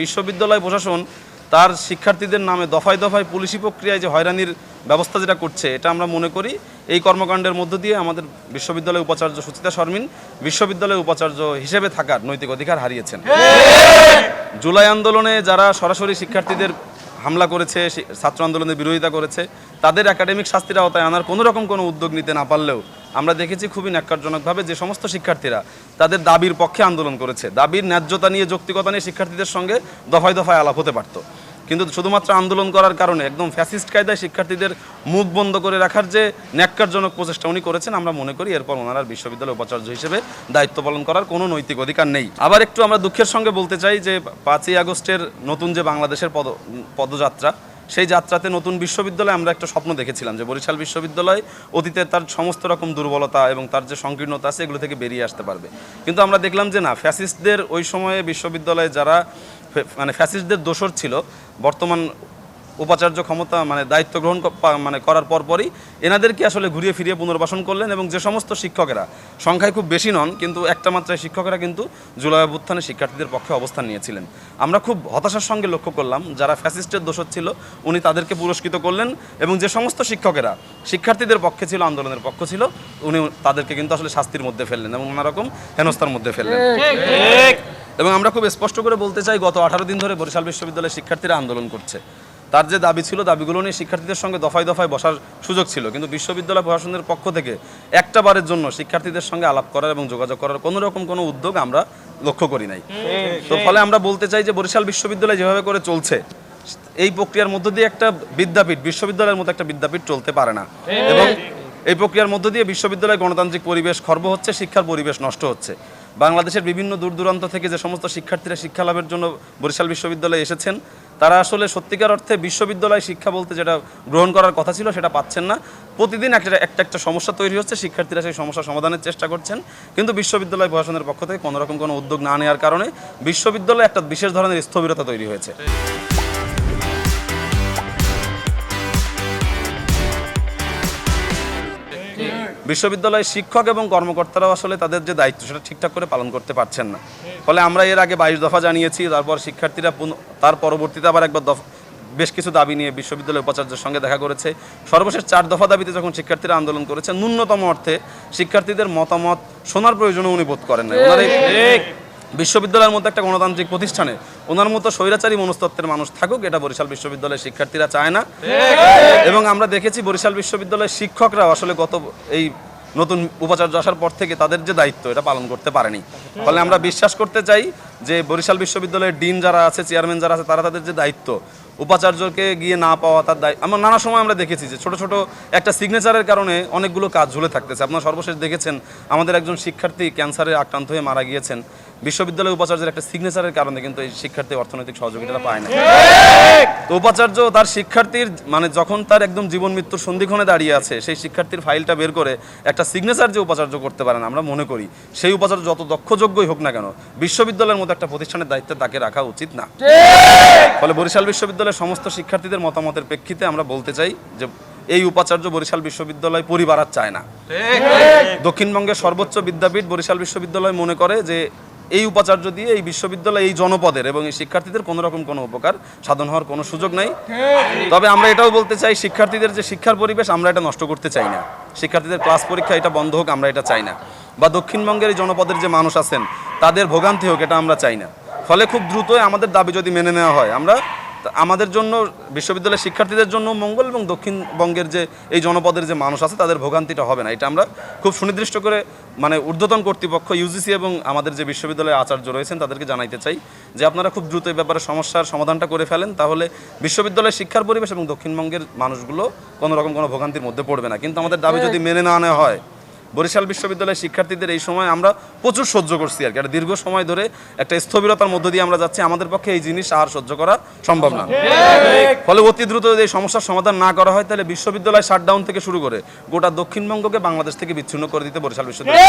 বিশ্ববিদ্যালয় প্রশাসন তার শিক্ষার্থীদের নামে দফায় দফায় পুলিশি প্রক্রিয়ায় যে হয়রানির ব্যবস্থা যেটা করছে এটা আমরা মনে করি। এই কর্মকাণ্ডের মধ্য দিয়ে আমাদের বিশ্ববিদ্যালয় উপাচার্য সুচিতা শর্মিন বিশ্ববিদ্যালয় উপাচার্য হিসেবে থাকার নৈতিক অধিকার হারিয়েছেন। জুলাই আন্দোলনে যারা সরাসরি শিক্ষার্থীদের হামলা করেছে ছাত্র আন্দোলনের বিরোধিতা করেছে, তাদের একাডেমিক শাস্তির আওতায় আনার কোনো রকম কোনো উদ্যোগ নিতে না পারলেও আমরা দেখেছি খুবই ন্যাক্কারজনকভাবে যে সমস্ত শিক্ষার্থীরা তাদের দাবির পক্ষে আন্দোলন করেছে। দাবির ন্যায্যতা নিয়ে যৌক্তিকতা নিয়ে শিক্ষার্থীদের সঙ্গে দফায় দফায় আলাপ হতে পারত। কিন্তু শুধুমাত্র আন্দোলন করার কারণে একদম ফ্যাসিস্ট কায়দায় শিক্ষার্থীদের মুখ বন্ধ করে রাখার যে ন্যাক্কারজনক প্রচেষ্টা উনি করেছেন, আমরা মনে করি এরপর ওনার বিশ্ববিদ্যালয় উপাচার্য হিসেবে দায়িত্ব পালন করার কোনো নৈতিক অধিকার নেই। আবার একটু আমরা দুঃখের সঙ্গে বলতে চাই যে পাঁচই আগস্টের নতুন যে বাংলাদেশের পদ, পদযাত্রা, সেই যাত্রাতে নতুন বিশ্ববিদ্যালয়ে আমরা একটা স্বপ্ন দেখেছিলাম যে বরিশাল বিশ্ববিদ্যালয় অতীতে তার সমস্ত রকম দুর্বলতা এবং তার যে সংকীর্ণতা আছে এগুলো থেকে বেরিয়ে আসতে পারবে। কিন্তু আমরা দেখলাম যে না, ফ্যাসিস্টদের ওই সময়ে বিশ্ববিদ্যালয়ে যারা মানে ফ্যাসিস্টদের দোষর ছিল। বর্তমান উপাচার্য ক্ষমতা মানে দায়িত্ব গ্রহণ মানে করার পরপরই এনাদেরকে আসলে ঘুরিয়ে ফিরিয়ে পুনর্বাসন করলেন এবং যে সমস্ত শিক্ষকেরা, সংখ্যায় খুব বেশি নন, কিন্তু একটা মাত্রায় শিক্ষকেরা কিন্তু জুলাই অভ্যুত্থানে শিক্ষার্থীদের পক্ষে অবস্থান নিয়েছিলেন। আমরা খুব হতাশার সঙ্গে লক্ষ্য করলাম, যারা ফ্যাসিস্টের দোষর ছিল, উনি তাদেরকে পুরস্কৃত করলেন এবং যে সমস্ত শিক্ষকেরা শিক্ষার্থীদের পক্ষে ছিল, আন্দোলনের পক্ষ ছিল, উনি তাদেরকে কিন্তু আসলে শাস্তির মধ্যে ফেললেন এবং নানা রকম হেনস্থার মধ্যে ফেললেন। এবং আমরা খুব স্পষ্ট করে বলতে চাই, গত আঠারো দিন ধরে বরিশাল বিশ্ববিদ্যালয়ের শিক্ষার্থীরা আন্দোলন করছে। তার যে দাবি ছিল, দাবিগুলো নিয়ে শিক্ষার্থীদের সঙ্গে দফায় দফায় বসার সুযোগ ছিল। কিন্তু বিশ্ববিদ্যালয় প্রশাসনের পক্ষ থেকে একটা বারের জন্য শিক্ষার্থীদের সঙ্গে আলাপ করার এবং যোগাযোগ করার কোনো রকম কোনো উদ্যোগ আমরা লক্ষ্য করি নাই। তো ফলে আমরা বলতে চাই যে, বরিশাল বিশ্ববিদ্যালয় যেভাবে করে চলছে, এই প্রক্রিয়ার মধ্য দিয়ে একটা বিদ্যাপীঠ, বিশ্ববিদ্যালয়ের মতো একটা বিদ্যাপীঠ চলতে পারে না। এবং এই প্রক্রিয়ার মধ্য দিয়ে বিশ্ববিদ্যালয়ে গণতান্ত্রিক পরিবেশ খর্ব হচ্ছে, শিক্ষার পরিবেশ নষ্ট হচ্ছে। বাংলাদেশের বিভিন্ন দূর দূরান্ত থেকে যে সমস্ত শিক্ষার্থীরা শিক্ষা লাভের জন্য বরিশাল বিশ্ববিদ্যালয়ে এসেছেন, তারা আসলে সত্যিকার অর্থে বিশ্ববিদ্যালয় শিক্ষা বলতে যেটা গ্রহণ করার কথা ছিল সেটা পাচ্ছেন না। প্রতিদিন একটা একটা একটা সমস্যা তৈরি হচ্ছে, শিক্ষার্থীরা সেই সমস্যা সমাধানের চেষ্টা করছেন। কিন্তু বিশ্ববিদ্যালয় প্রশাসনের পক্ষ থেকে কোনোরকম কোনো উদ্যোগ না নেওয়ার কারণে বিশ্ববিদ্যালয়ে একটা বিশেষ ধরনের স্থবিরতা তৈরি হয়েছে। বিশ্ববিদ্যালয়ের শিক্ষক এবং কর্মকর্তারাও আসলে তাদের যে দায়িত্ব সেটা ঠিকঠাক করে পালন করতে পারছেন না। ফলে আমরা এর আগে বাইশ দফা জানিয়েছি তারপর শিক্ষার্থীরা তার পরবর্তীতে আবার একবার দফা বেশ কিছু দাবি নিয়ে বিশ্ববিদ্যালয় উপাচার্যের সঙ্গে দেখা করেছে। সর্বশেষ চার দফা দাবিতে যখন শিক্ষার্থীরা আন্দোলন করেছে ন্যূনতম অর্থে শিক্ষার্থীদের মতামত শোনার প্রয়োজনও উনি বোধ করেন না ওনার বিশ্ববিদ্যালয়ের মধ্যে একটা গণতান্ত্রিক প্রতিষ্ঠানে ওনার মতো স্বৈরাচারী মনস্তত্ত্বের মানুষ থাকুক, এটা বরিশাল বিশ্ববিদ্যালয়ের শিক্ষার্থীরা চায় না। এবং আমরা দেখেছি বরিশাল বিশ্ববিদ্যালয়ের শিক্ষকরা আসলে গত এই নতুন উপাচার্য আসার পর থেকে তাদের যে দায়িত্ব, এটা পালন করতে পারেনি। ফলে আমরা বিশ্বাস করতে চাই যে বরিশাল বিশ্ববিদ্যালয়ের ডিন যারা আছে, চেয়ারম্যান যারা আছে, তারা তাদের যে দায়িত্ব উপাচার্যকে গিয়ে না পাওয়া তার দায় আমরা নানা সময় আমরা দেখেছি যে ছোট ছোট একটা সিগনেচারের কারণে অনেকগুলো কাজ ঝুলে থাকতেছে। আপনারা সর্বশেষ দেখেছেন আমাদের একজন শিক্ষার্থী ক্যান্সারে আক্রান্ত হয়ে মারা গিয়েছেন। বিশ্ববিদ্যালয় উপাচার্যের একটা সিগনেচারের কারণে কিন্তু এই শিক্ষার্থী অর্থনৈতিক সহযোগিতা পায় না। তো উপাচার্য তার শিক্ষার্থীর মানে যখন তার একদম জীবন মৃত্যুর সন্ধিক্ষণে দাঁড়িয়ে আছে সেই শিক্ষার্থীর ফাইলটা বের করে একটা সিগনেচার যে উপাচার্য করতে পারেন আমরা মনে করি সেই উপাচার্য যত দক্ষযোগ্যই হোক না কেন বিশ্ববিদ্যালয়ের মতো একটা প্রতিষ্ঠানের দায়িত্বে তাকে রাখা উচিত না। ফলে বরিশাল বিশ্ববিদ্যালয়ের সমস্ত শিক্ষার্থীদের মতামতের প্রেক্ষিতে আমরা বলতে চাই যে এই উপাচার্য বরিশাল বিশ্ববিদ্যালয় পরিবার আর চায় না। দক্ষিণবঙ্গের সর্বোচ্চ বিদ্যাপীঠ বরিশাল বিশ্ববিদ্যালয় মনে করে যে এই উপাচার্য দিয়ে এই বিশ্ববিদ্যালয় এই জনপদের এবং এই শিক্ষার্থীদের কোনো রকম কোনো উপকার সাধন হওয়ার কোনো সুযোগ নাই। তবে আমরা এটাও বলতে চাই শিক্ষার্থীদের যে শিক্ষার পরিবেশ আমরা এটা নষ্ট করতে চাই না। শিক্ষার্থীদের ক্লাস পরীক্ষা এটা বন্ধ হোক আমরা এটা চাই না। বা দক্ষিণবঙ্গের এই জনপদের যে মানুষ আছেন তাদের ভোগান্তি হোক এটা আমরা চাই না। ফলে খুব দ্রুতই আমাদের দাবি যদি মেনে নেওয়া হয় আমরা আমাদের জন্য বিশ্ববিদ্যালয়ের শিক্ষার্থীদের জন্য মঙ্গল এবং দক্ষিণবঙ্গের যে এই জনপদের যে মানুষ আছে তাদের ভোগান্তিটা হবে না। এটা আমরা খুব সুনির্দিষ্ট করে মানে ঊর্ধ্বতন কর্তৃপক্ষ ইউজিসি এবং আমাদের যে বিশ্ববিদ্যালয়ের আচার্য রয়েছেন তাদেরকে জানাইতে চাই যে আপনারা খুব দ্রুত এই ব্যাপারে সমস্যার সমাধানটা করে ফেলেন তাহলে বিশ্ববিদ্যালয়ের শিক্ষার পরিবেশ এবং দক্ষিণবঙ্গের মানুষগুলো কোনো রকম কোনো ভোগান্তির মধ্যে পড়বে না। কিন্তু আমাদের দাবি যদি মেনে না নেওয়া হয় বরিশাল বিশ্ববিদ্যালয়ের শিক্ষার্থীদের এই সময় আমরা প্রচুর সহ্য করছি আর কি। একটা দীর্ঘ সময় ধরে একটা স্থবিরতার মধ্য দিয়ে আমরা যাচ্ছি। আমাদের পক্ষে এই জিনিস আর সহ্য করা সম্ভব না। ফলে অতি দ্রুত যদি এই সমস্যার সমাধান না করা হয়, তাহলে বিশ্ববিদ্যালয় শাটডাউন থেকে শুরু করে গোটা দক্ষিণবঙ্গকে বাংলাদেশ থেকে বিচ্ছিন্ন করে দিতে বরিশাল বিশ্ববিদ্যালয়